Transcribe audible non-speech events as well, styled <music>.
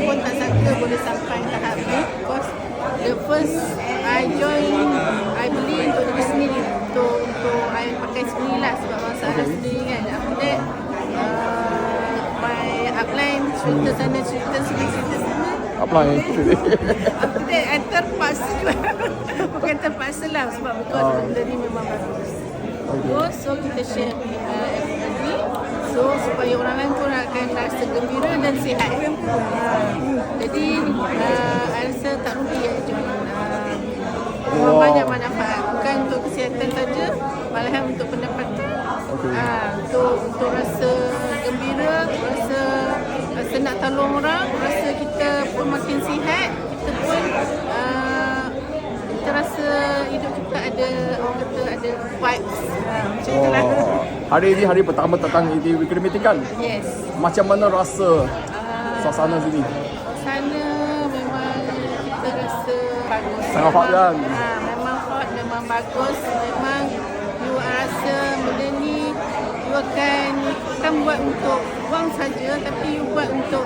pun tak sangka boleh sampai tahap ni because the first I join I beli untuk diri sendiri untuk untuk I pakai sendiri lah sebab masalah Okay. sendiri kan after that uh, my upline cerita sana cerita sini cerita sana Apply. after that I terpaksa jual <laughs> bukan terpaksa lah sebab because Oh. benda ni memang bagus Okay. So, so kita share uh, everybody So supaya orang lain pun akan rasa gembira dan sihat uh, Jadi uh, I rasa tak rugi ya join uh, Wow. banyak manfaat Bukan untuk kesihatan saja Malahan untuk pendapatan Okey. uh, untuk, untuk rasa gembira Rasa rasa nak tolong orang Rasa kita pun makin sihat Kita pun uh, kita rasa hidup kita ada orang kata ada vibes uh, macam tu lah Oh. Hari ini hari pertama datang di Meeting kan? yes Macam mana rasa uh, suasana sini? Sana memang kita rasa bagus Sangat hot kan? uh, memang hot memang bagus memang you rasa benda ni you akan bukan buat untuk wang saja tapi you buat untuk